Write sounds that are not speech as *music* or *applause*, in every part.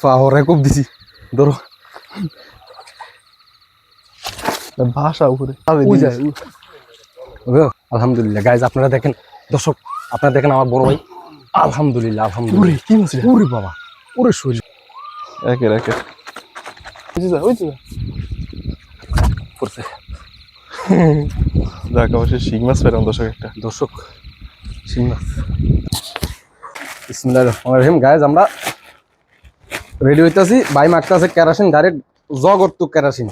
ফাহরে খুব দিছি। ধরো ভাষা উপরে। আলহামদুলিল্লাহ। গাইজ আপনারা দেখেন দর্শক আপনারা দেখেন আমার বড় ভাই। আলহামদুলিল্লাহ আলহামদুলিল্লাহ। কি মাছ ওরে বাবা ওরে শরীর। পড়ছে দেখ অবশ্যই শিং মাছ পেলাম দর্শক একটা। দর্শক শিং মাছ। রহিম। গাইজ আমরা রেডি হইতাছি? বাই মারতাছে কেরাসিন ডাইরেক্ট জগৎ তো কেরাসিন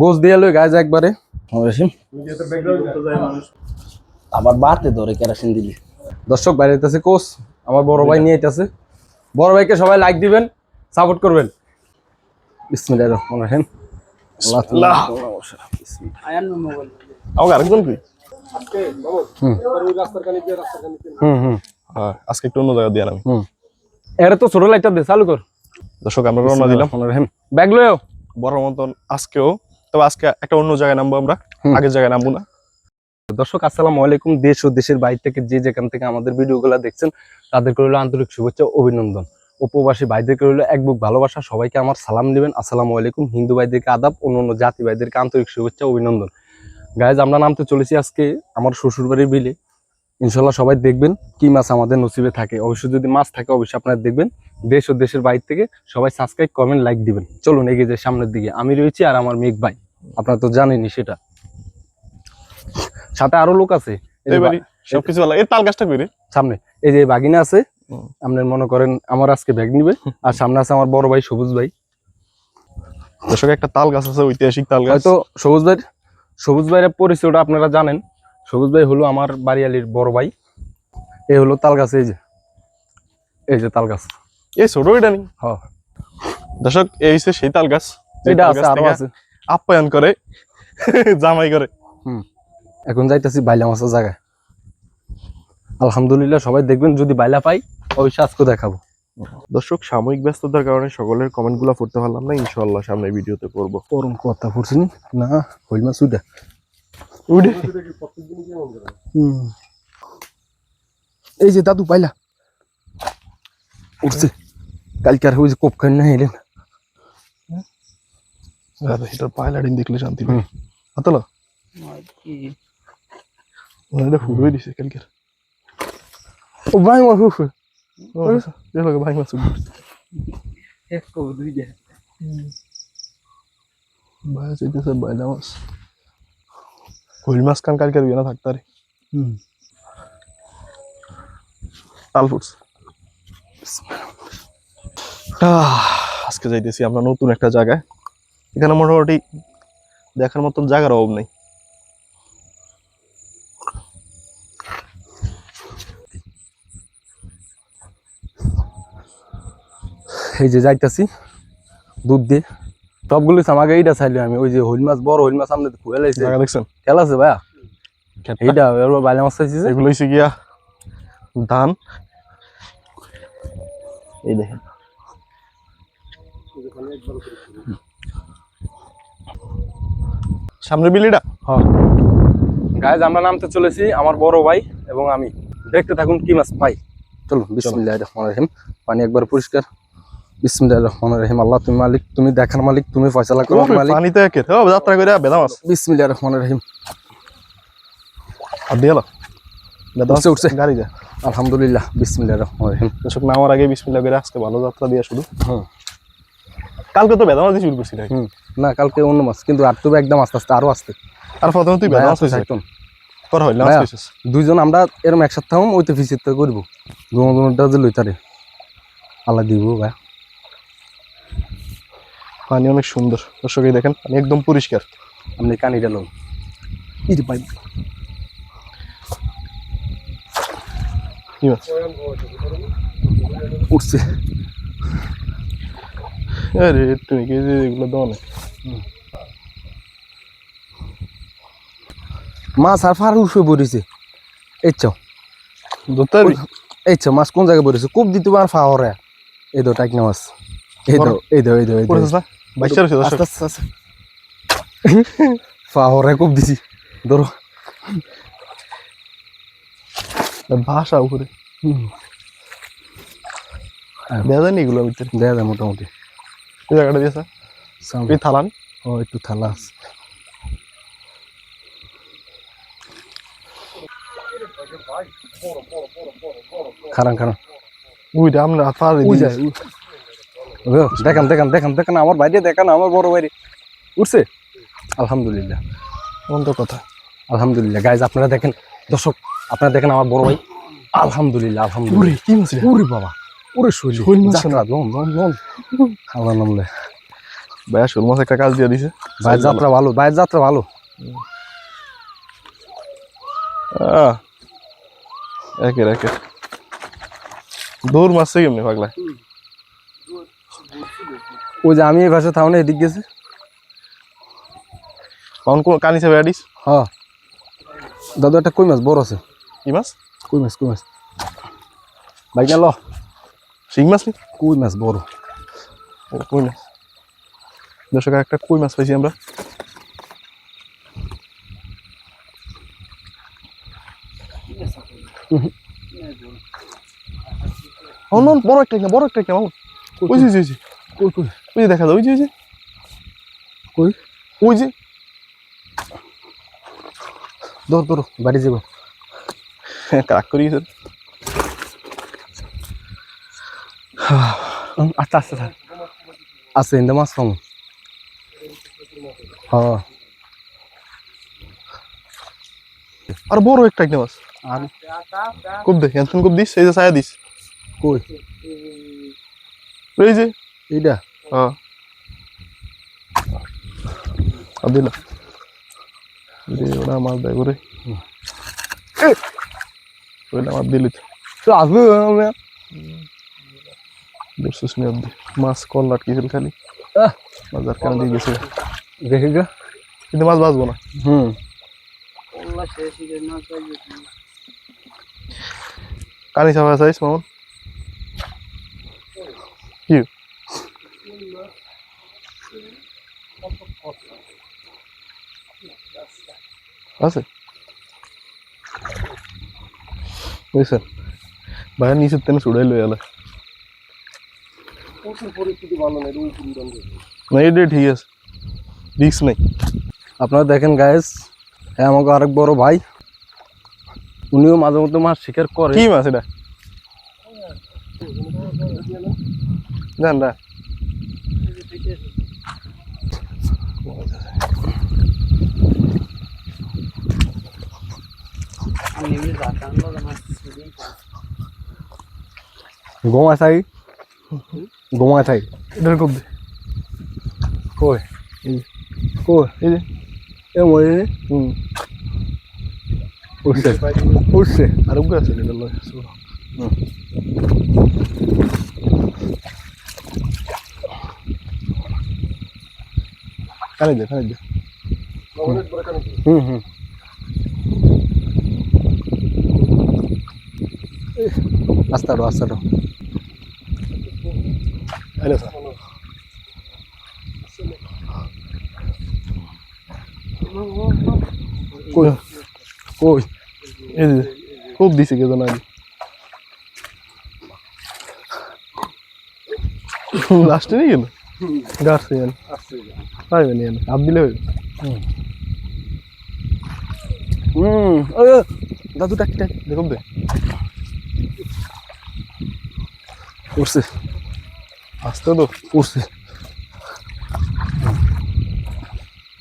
গোস দিয়ে লই গাইজ একবারে। আবার বাড়তে ধরে কেরাসিন দিলি। দর্শক বাইরে হইতাছে কোচ। আমার বড় ভাই নিয়ে আইতাছে। বড় ভাইকে সবাই লাইক দিবেন সাপোর্ট করবেন। বিসমিল্লাহির রহমানির রহিম। আল্লাহ। বিসমিল্লাহ। আমাকে আরেকজন কি আজকে একটু অন্য জায়গা দিয়ে আমি এর তো ছোট লাইটটা দে চালু কর। দর্শক আমরা রওনা দিলাম। ব্যাগ লয়েও বড় মতন আজকেও তবে আজকে একটা অন্য জায়গায় নামবো আমরা। আগের জায়গায় নামবো না। দর্শক আসসালামু আলাইকুম। দেশ ও দেশের বাইরে থেকে যে যেখান থেকে আমাদের ভিডিওগুলো দেখছেন তাদেরকে রইল আন্তরিক শুভেচ্ছা ও অভিনন্দন। উপবাসী ভাইদেরকে রইল এক বুক ভালোবাসা। সবাইকে আমার সালাম দিবেন। আসসালামু আলাইকুম। হিন্দু ভাইদেরকে আদাব অন্য অন্য জাতি ভাইদেরকে আন্তরিক শুভেচ্ছা ও অভিনন্দন। গায়েজ আমরা নামতে চলেছি আজকে আমার শ্বশুর বাড়ির বিলে। ইনশাল্লাহ সবাই দেখবেন কি মাছ আমাদের নসিবে থাকে। অবশ্যই যদি মাছ থাকে অবশ্যই আপনারা দেখবেন। দেশ ও দেশের বাইরে থেকে সবাই সাবস্ক্রাইব কমেন্ট লাইক দিবেন। চলুন এগিয়ে যাই সামনের দিকে। আমি রয়েছি আর আমার মেঘ ভাই। আপনারা তো জানেনই সেটা। সাথে আরও লোক আছে। এই সবকিছু ভালো। এই তাল গাছটা সামনে। এই যে বাগিনা আছে। আপনার মনে করেন আমার আজকে ব্যাগ নিবে। আর সামনে আছে আমার বড় ভাই সবুজ ভাই। দর্শক একটা তাল গাছ আছে ঐতিহাসিক তাল গাছ। হয়তো সবুজ ভাই সবুজ ভাইয়ের পরিচয়টা আপনারা জানেন। সবুজ ভাই হলো আমার বাড়িয়ালির বড় ভাই। এই হলো তাল গাছ এই যে। এই যে তাল গাছ এই ছোট এটা নেই হ্যাঁ। দর্শক এই হচ্ছে সেই তাল গাছ এটা আছে আরও আছে। আপ্যায়ন করে জামাই করে। এখন যাইতেছি বাইলা মাছের জায়গায়। আলহামদুলিল্লাহ সবাই দেখবেন যদি বাইলা পাই অবশ্যই আজকে দেখাবো। দর্শক সাময়িক ব্যস্ততার কারণে সকলের কমেন্টগুলা পড়তে পারলাম না। ইনশাল্লাহ সামনে ভিডিওতে করব ওরম কথা ফুরছিনি না হইল মাছ উইটা উঠে? এই যে দাদু পাইলা। উঠছে। কালকে আর ওই যে কোপ খাই না এলেন এটা পায়লা ডিম দেখলে শান্তি। হাতলা। এটা ফুটবে দিছে কালকে ও ভাই আমার ভাই বাইলা মাছ কান কালকে বিয়ে না থাকতারে তাল ফুটস আজকে যাইতেছি আমরা নতুন একটা জায়গায় এখানে মোটামুটি দেখার মতন জায়গার অভাব নেই এই যে যাইতেছি দুধ দিয়ে। সবগুলো আমাকে এইটা চাইলে আমি ওই যে হইল মাছ বড় হইল মাছ খুলে লাইছে। জায়গা দেখছেন? খেলা আছে ভাইয়া? এইটা এবার বাইলা মাছ চাইছি এগুলো হচ্ছে গিয়া ধান। এই দেখেন। সামনে বিলিটা হ্যাঁ। গায়েজ আমরা নামতে চলেছি আমার বড় ভাই এবং আমি। দেখতে থাকুন কি মাছ পাই। চলুন বিসমিল্লাহ রহমান রহিম। পানি একবার পরিষ্কার। বিসমিল্লাহ রহমান রহিম। আল্লাহ তুমি মালিক তুমি দেখার মালিক তুমি ফয়সালা করার মালিক। পানিতে একে। ও যাত্রা করে বেদা মাছ বিসমিল্লাহ রহমান রহিম। আর দিয়ে বেদা উঠছে, উঠছে। গাড়ি আলহামদুলিল্লাহ বিসমিল্লাহ রহমান রহিম। দর্শক নামার আগে বিসমিল্লা করে আজকে ভালো যাত্রা দিয়ে শুধু। হুম। কালকে তো বেদা মাছ দিয়ে শুরু করছি হুম। না কালকে অন্য মাছ কিন্তু আর তবে একদম আস্তে আস্তে আরও আসতে। আর প্রথমে তুই বেদা মাছ হয়েছে একদম তোর হইল ভাইয়া। দুইজন আমরা এরম একসাথে থাকুন ওইতে ফিসিতে করব। দুটা যে লইতারে আল্লাহ দিব ভাই পানি অনেক সুন্দর। দর্শক দেখেন পানি একদম পরিষ্কার। আপনি কানি গেল ইরে ভাই কি মাছ। উঠছে। আরে তুমি কি যে এগুলো দাও না? মাছ আর ফার উঠে পড়েছে। এই চাও। মাছ কোন জায়গায় পড়েছে? খুব দিতে আর ফাওয়ারে। এই দো টাইকনা মাছ। এই এই দো এই দো এই দো বাইশটা রয়েছে আস্তে আস্তে আস্তে। ফাওয়ারে খুব দিছি। ধরো। ভাষা উপরে। হ্যাঁ। দেওয়া যায়নি এগুলোর ভিতরে? দেয়া যায় মোটামুটি। এই জায়গাটা দিয়েছে। এই থালান? ও একটু থালা আছে। খারান খারান। উইটা আমরা হাত পা দিয়ে যায় দেখান দেখান দেখান দেখান আমার বাইরে দেখান আমার বড় বাইরে। উঠছে আলহামদুলিল্লাহ। অন্ত কথা? আলহামদুলিল্লাহ। গাইজ আপনারা দেখেন দর্শক আপনারা দেখেন আমার বড় ভাই। আলহামদুলিল্লাহ আলহামদুলিল্লাহ। কি মাছ ওরে বাবা ওরে শৈলী। শৈল মাছ আল্লাহ নামলে। ভাইয়া শোল মাছ একটা কাজ দিয়ে দিছে। ভাইয়ের যাত্রা ভালো ভাইয়ের যাত্রা ভালো। একের একের। দৌড় মারছে কেমনি পাগলা? ওই যে আমি এই ভাষা থাও না এদিক গেছে। কখন কোন চাবে আডিস হ্যাঁ। দাদু একটা কই মাছ? বড় আছে। কি মাছ? কই মাছ কই মাছ? ভাই গেল শিং মাছ নি? কই মাছ? বড়। ও, কই মাছ? দর্শক একটা কই মাছ পাইছি আমরা। ও নন বড় একটা কিনা বড় একটা ওই যে, কই কই? ওই যে দেখা যায় ওই যে ওই যে। ওই যে। ধর ধরো বাড়ি যাব। কাক করি স্যার আস্তে আস্তে থাক আছে ইন্দা মাছ পাবো। হ্যাঁ। আর বড় একটা কিনা মাছ। আর? খুব দে এনথন খুব দিস এই যে ছায়া দিস। কই? এই যে। এইটা মাছ দেখছিস নি অব্দি কল আটকেছিল খালি আহ। বাজার কেন দিয়ে গেছে? দেখে গা। কিন্তু মাছ বাঁচবো না। হুম। কানি চাপা চাইস মামন? কি? আছে। বুঝছেন ভাইয়ের নিচের তেনে চুড়াই লই এলা। না এটা ঠিক আছে। রিক্স নাই। আপনারা দেখেন গায়েস হ্যাঁ আমাকে আরেক বড় ভাই। উনিও মাঝে মধ্যে মাছ শিকার করে। কি মাছ এটা? জান না গোমা থাই গোমা থাই এটার খুব দে। কই? কই? এই এ হুম উঠছে। উঠছে। আর উগ্র আছে এটা লয়। সুরা কানে দে কানে দে। হুম হুম। কই? কই? এই যে খুব দিছে কে জানা লাস্টে নিয়ে গেল গাছছে জান। পাইবে নিয়ে হাত দিলে হইবে। হুম। দাদু টাকি টাকি। দেখুন দে। উঠছে আসতে তো উঠছে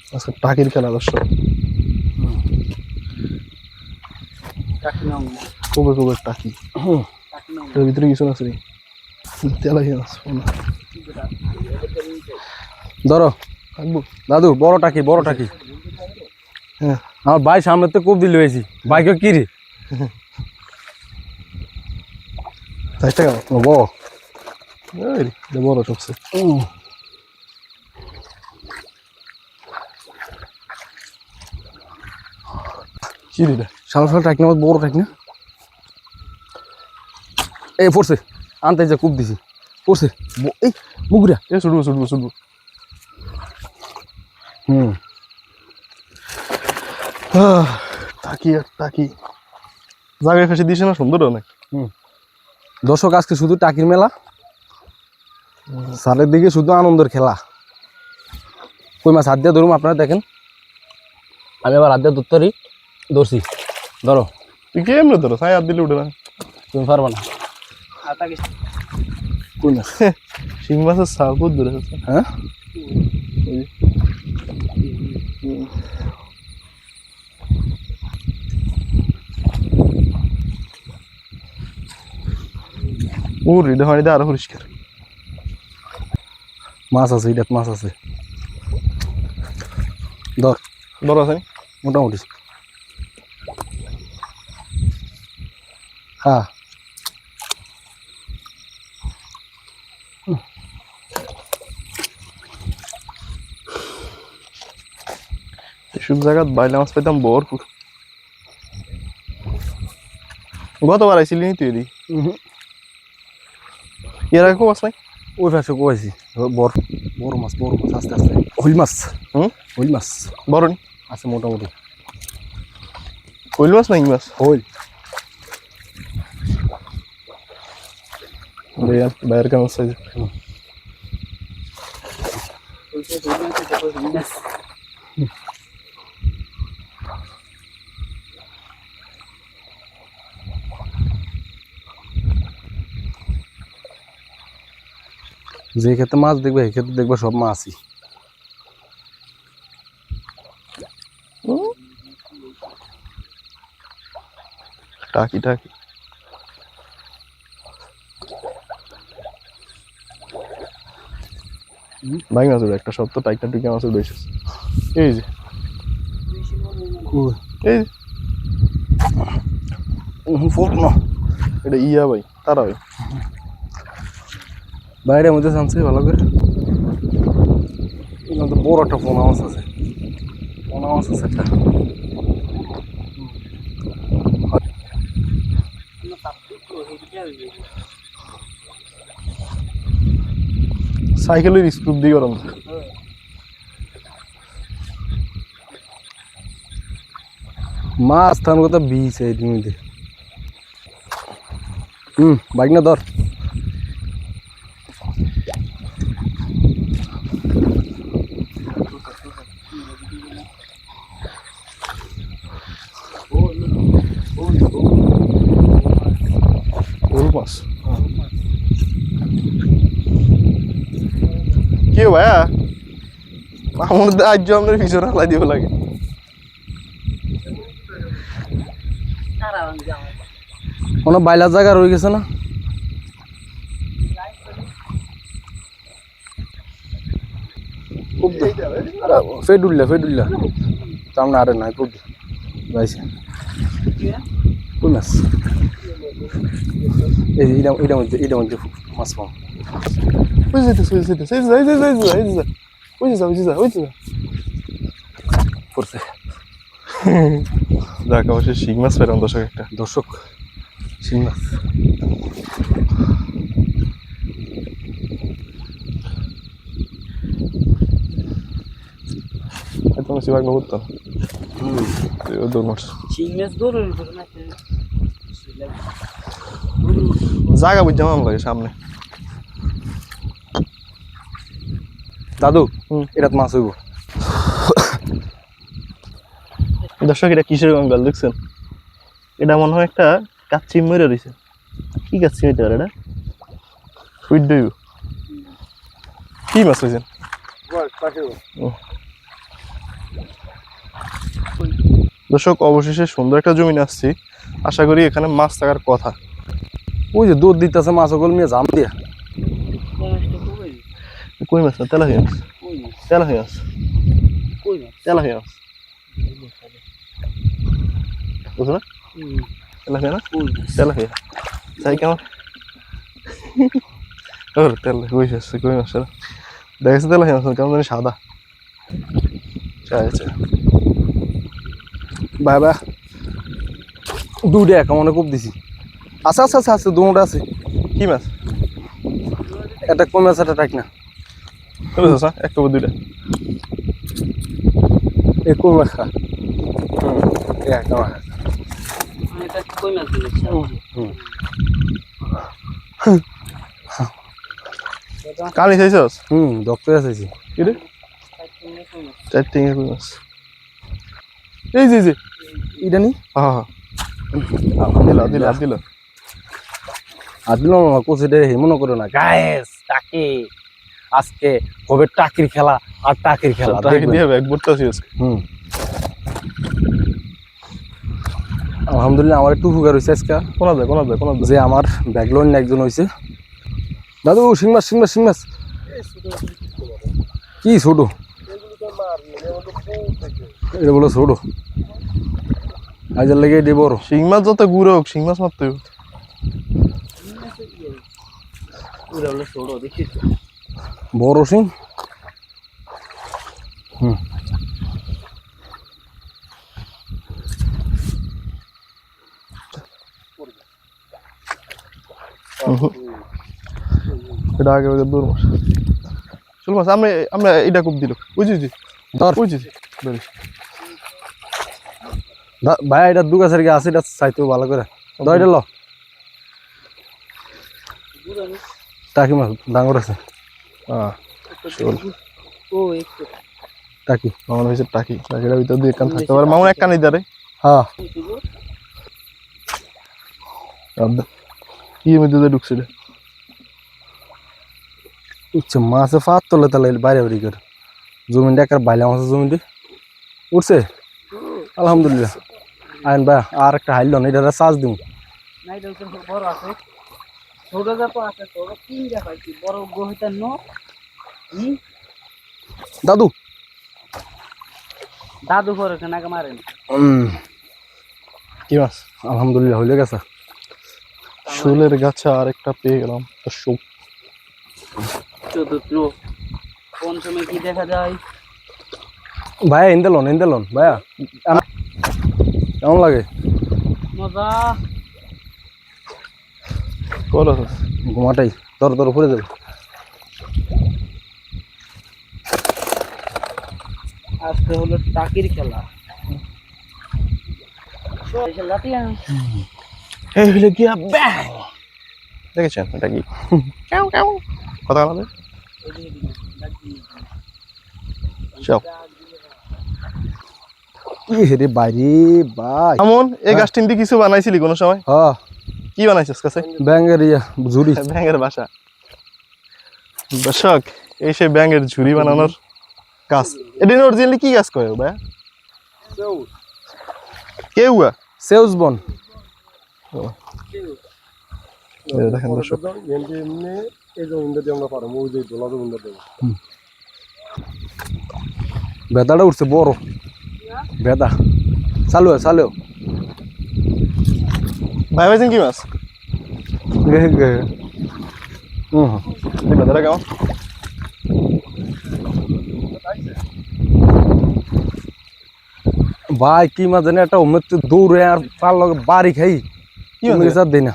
আজকে টাকির খেলা দর্শক খুবই খুবই টাকি এর ভিতরে কিছু আছে নি তেলাই আছে ধরো থাকব দাদু বড় টাকি বড় টাকি হ্যাঁ আমার ভাই সামনে তো খুব দিল হয়েছি বাইকে কি রে টাকা ও বড় এই রে, এটা বড় হুম। কি রে এটা? শাল শাল না বড় টাকি না? এই পড়ছে। আনতে যা কূপ দিছি। পড়ছে। এই মুগুরা এ ছুটবো ছুটবো ছুটবো। হুম। তাকি আর তাকি। জায়গায় ফেসে দিছে না সুন্দর অনেক দর্শক আজকে শুধু টাকির মেলা। সালের দিকে শুধু আনন্দের খেলা। কই মাছ হাত দিয়ে ধরুন আপনারা দেখেন। আমি আবার হাত দিয়ে ধরতে ধরছি। ধরো। কেমনে ধরো সাই হাত দিলে উঠে না। তুমি পারবে না। কই মাছ শিং মাছের দূরে আছে। হ্যাঁ? রিডে হয়নি আরও পরিষ্কার। মাছ আছে এটাত মাছ আছে ধর বড় আছে নি? মোটামুটি হ্যাঁ এসব জায়গাত বাইলে মাছ পেতাম ভরপুর গতবার আইছিলি নি তুই এদিকে এর আগে খুব মাছ নাই ওই পাশে কোয়াইছি বড় বড় মাছ বড় মাছ আস্তে আস্তে হইল মাছ হুম হইল মাছ বড় নি আছে মোটামুটি কইল মাছ নাই মাছ হইল বাইরের কেমন সাইজ যে ক্ষেত্রে মাছ দেখবে সেই ক্ষেত্রে দেখবে সব মাছই। টাকি টাকি। ভাই মাছ একটা সপ্তাহ টাইকটা টুকে মাছ উঠে এসেছে এই যে। এই ফোট না। এটা ইয়া ভাই তারা ভাই। বাইরের মধ্যে জানছে ভালো করে। বড় একটা পোনা মাছ আছে। পোনা মাছ আছে একটা। সাইকেলের স্কুপ দিয়ে গরম। মাছ থান কথা বিষ এই হুম, বাইক না ধর। কি ভাইয়া আমার আজ আমাদের পিছনে হালাই দিব লাগে। কোনো বাইলার জায়গা রয়ে গেছে না? খুব ফেড উঠলে ফেড উঠলে সামনে আরে নাই খুব যাইছে। কোন মাছ? এই এটা এটা মধ্যে এটা মাছ পাও ওই যেতেছে ওই যেতেছে এই যে এই যে এই যে ওই যে যা ওই যে যা ওই যে যা পড়ছে যাক অবশ্যই শিং মাছ পেলাম দর্শক একটা। দর্শক শিং মাছ। তোমার শিবাগ করতাম জায়গা বুঝতে আমার লাগে সামনে। দাদু হুম। এটা মাছ হইব। দর্শক এটা কিসের গঙ্গাল দেখছেন? এটা মনে হয় একটা কাচ্চি মরে রয়েছে কি কাচ্চি হইতে পারে এটা? সুইট দইব। কি মাছ হয়েছেন দর্শক অবশেষে সুন্দর একটা জমিনে আসছি। আশা করি এখানে মাছ থাকার কথা। ওই যে দুধ দিতেছে মাছ ওগুলো নিয়ে জাম দিয়া। কই মাছ না তেলাহি মাছ তেলাহি মাছ তেলাহি মাছ বুঝলো না তেলাহি না তেলাহি তাই কেমন ওর তেল কই আসছে কই মাছ দেখেছে তেলাহি মাছ কেমন জানি সাদা চাই চাই ভাই ভাই একা মনে খুব দিছি আছে আছে আছে আছে দুটা আছে কি মাছ একটা কমে আছে একটা টাক না কেমন চাচা এক কবে দুইটা একো মাখা একটা মাখা কালি চাইছস হুম ডক্টর চাইছি কিরে চার টিঙে কই মাছ এই যে যে এটা নি হ্যাঁ হ্যাঁ দিল দিল দিল আর দিল কোচ এটা মনে করো না গায়েস তাকে আজকে কবে টাকির খেলা আর টাকির খেলা। দিয়ে হুম। আলহামদুলিল্লাহ আমার একটু উপকার হয়েছে আজকে। কোনা দে কোনা দে কোনা যে আমার ব্যাকলোন একজন হয়েছে। দাদু শিং মাছ শিং মাছ শিং মাছ। কি ছোট? এটা বলো ছোট। আজের লেগে বড় শিং মাছ যত গুঁড়ো হোক শিং মাছ মারতে বড় শিং। হুম। এটা আগে আগে দূর মাছ। চল মাছ আমরা আমরা এটা খুব দিল। বুঝিস ধর। বুঝিস ধরিস। ভাই এটা দু গাছের কি আছে এটা চাইতে ভালো করে। ধর এটা ল। টাকি মাছ ডাঙর আছে। টাকি মামন হয়েছে টাকি। টাকিটা ভিতর দিয়ে কান থাকতে পারে। মামন এক কানি হ্যাঁ। কি মধ্যে মাছে ফাত তোলে তাহলে বাইরে বাড়ি করে জমিনটা একার বাইলা মাছের জমিনটি উঠছে? আলহামদুলিল্লাহ। আইন ভাই আর একটা হাইল না এটা চার্জ দিম। বড় আছে আছে ছোট তিন জাপা কি বড় গহিতা ন। দাদু। দাদু পরে কেনাকে মারেন? কি মাছ আলহামদুলিল্লাহ হইলে গেছে। শোলের গাছে আর একটা পেয়ে গেলাম তো শোক চতুর্থ কোন সময় কি দেখা যায়? ভাইয়া ইন্দে লন ইন্দে লন ভাইয়া। কেমন লাগে? মজা। আছে ঘুমাটাই দর দর উপরে যাবে আজকে হলো টাকির খেলা। এই হলে গিয়া দেখেছেন এটা কি? কথা বলা চল কি হেরে বাইরে ভাই আমন এই গাছটিন দিয়ে কিছু বানাইছিলি কোনো সময়? হ্যাঁ। কি বানাইছিস কাছে? ব্যাঙ্গের ইয়া ঝুড়ি। *laughs* ব্যাঙের বাসা। দর্শক এই সেই ব্যাঙের ঝুড়ি বানানোর গাছ এটা অরিজিনালি কি গাছ কয় ভাই? কেউ সেউজ বন। দেখেন দর্শক। বেদাটা উঠছে বড়। বেদা। চালু চালু ভাই ভাইছেন কি মাছ গে গে হুম দেখো দাদা কেমন ভাই কি মাছ জানি একটা ওমের তো দৌড়ে আর পার লগে বাড়ি খাই কি কি মাছ মাছ দেই না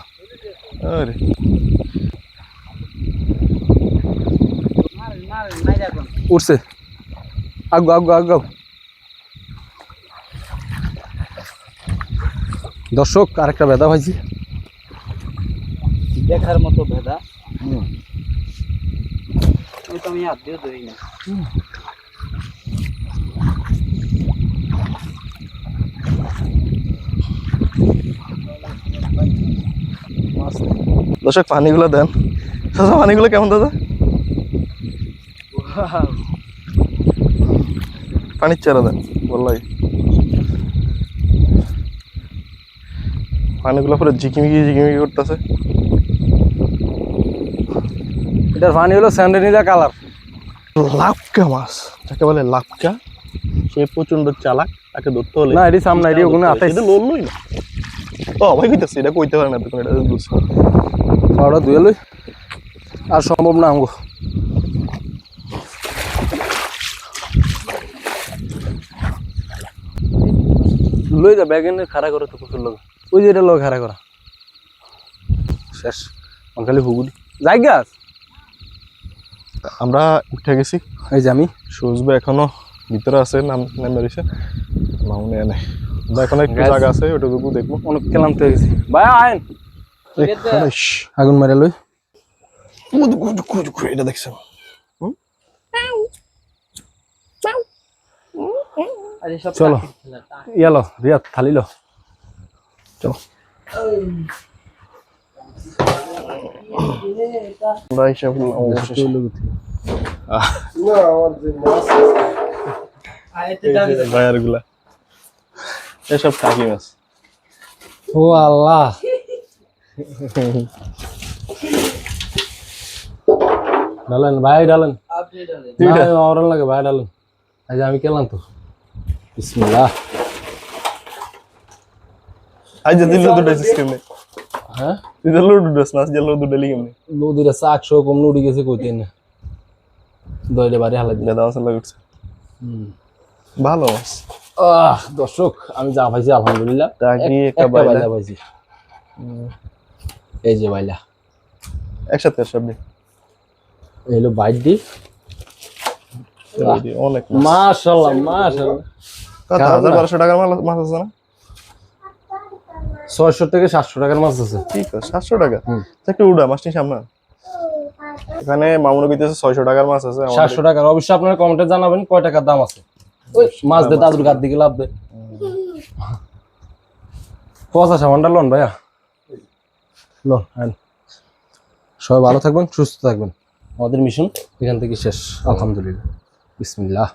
আরে মারেন মারেন নাই দেখুন উঠছে আগো আগো আগো দর্শক আরেকটা বেদা ভাইছি দেখার মতো ভেদা। তো আমি হাত ধরি না। দর্শক পানিগুলো দেন। দাদা পানিগুলো কেমন দাদা? পানির চারা দেন বললাই পানিগুলো পুরো ঝিকিমিকি ঝিকিমিকি করতেছে। এটার পানি হলো স্যান্ডেনিলা কালার। লাপকা মাছ যাকে বলে লাপকা সে প্রচণ্ড চালাক তাকে ধরতে হলে না এটি সামনে এটি ওখানে আতাইছে এটা লড়লই না। ও ভাই কইতাছে এটা কইতে পারে না তখন এটা বুঝছি পাউডার ধুয়ে লই। আর সম্ভব না আমগো। লই যা ব্যাগ এনে খাড়া করে তো কুকুর লোক ওই যে এটা লোক খাড়া করা। শেষ খালি হুগুলি যাই গাছ আমরা উঠে গেছি। এই যে আমি। সুজবে এখনও ভিতরে আছে নাম নামে রয়েছে মামুনে এনে এখন একটু জায়গা আছে ওইটুকু দেখব। অনেক ক্লান্ত হয়ে গেছি। ভাই আইন। আগুন মারে লই। কুদু কুদু কুদু কুদু, এটা দেখছ। চলো। তা- ইয়ালো রিয়াদ থালি লো। চলো আমরা হিসাব করলাম অবশেষে। আর এতে দাবি দাবি। গায়েরগুলা এসব টাকি মাছ ও আল্লাহ ডালেন ভাই ডালেন আপনি ডালেন। দুইটা? লাগে ভাই ডালেন আজ আমি কেলাম তো বিসমিল্লাহ আজ যে দিল দুটো সিস্টেমে হ্যাঁ? তুই তো লুডু ড্রেস না আজ যে লুডু ডেলি কেমনি নদীর চাকশো কম উড়ি গেছে কইতে না? দইলে বাড়ি হালা দিলে। দাদা মশলা উঠছে ভালো। আহ দর্শক আমি যা পাইছি আলহামদুলিল্লাহ। টাকি এক- একটা বাইলা? পাইছি। এই যে বাইলা। একসাথে সব এই হলো বাইট দি। অনেক। মাশাআল্লাহ মাশাআল্লাহ কত? হাজার বারোশো টাকার মাল- মাছ আছে না? ছয়শো থেকে সাতশো টাকার মাছ আছে। ঠিক আছে সাতশো টাকা। একটু উড়া মাছটি সামনে এখানে মামুনের ভিতরে ছয়শো টাকার মাছ আছে সাতশো টাকার অবশ্যই আপনারা কমেন্টে জানাবেন কয় টাকার দাম আছে। ওই মাছ দে দাদুর গাদ দিকে লাভ দে। পঞ্চাশ আমারটা লোন ভাইয়া। লোন আইন। সবাই ভালো থাকবেন সুস্থ থাকবেন। আমাদের মিশন এখান থেকে শেষ। আলহামদুলিল্লাহ। বিসমিল্লাহ।